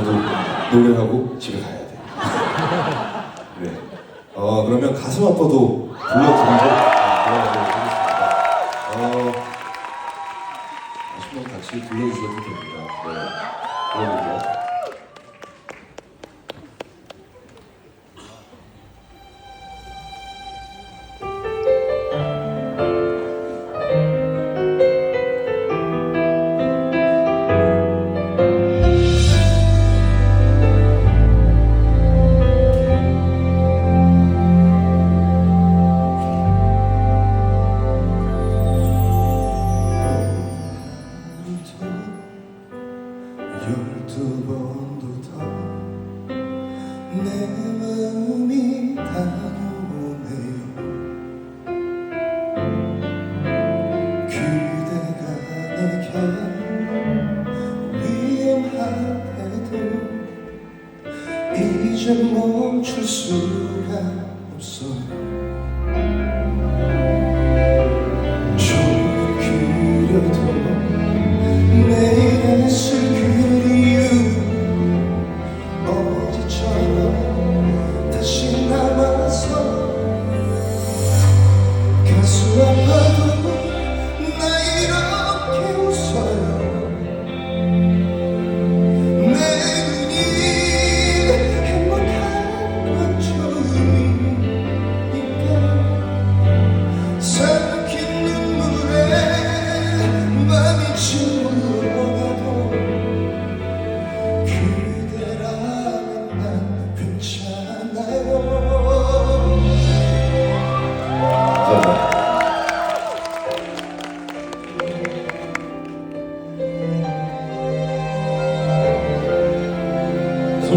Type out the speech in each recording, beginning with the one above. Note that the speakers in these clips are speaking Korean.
저도 노래하고 집에 가야 돼요. 네. 어, 그러면 가슴 아파도 불러드리고 네, 하겠습니다만, 어, 아시면 같이 불러주셔도 됩니다. 네. 그러고요. 열두 번도 더 내 마음이 다가오네요. 그대가 내게 위험하게도 이제 멈출 수가 없어요.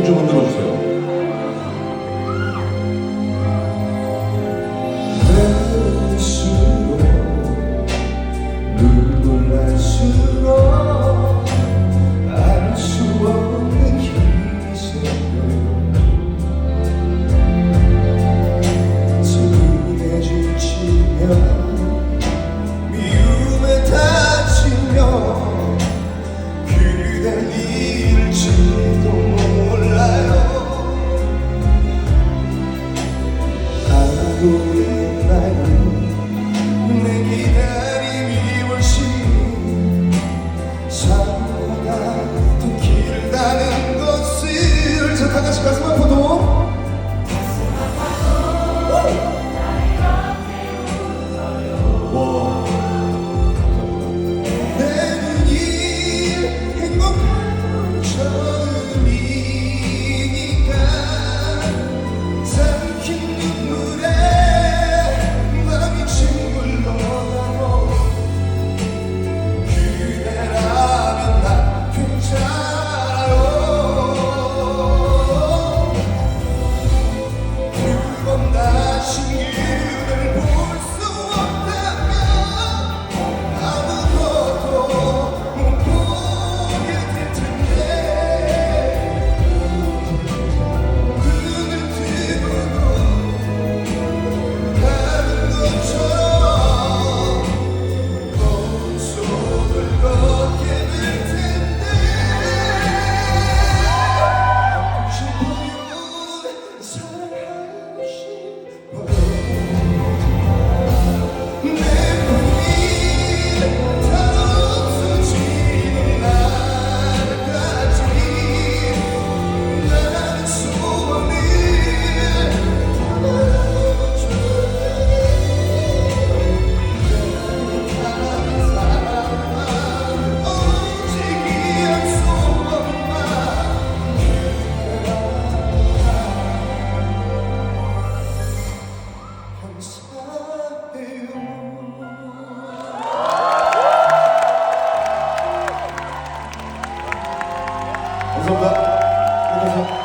손좀 흔들어 주세요. 감사합니다.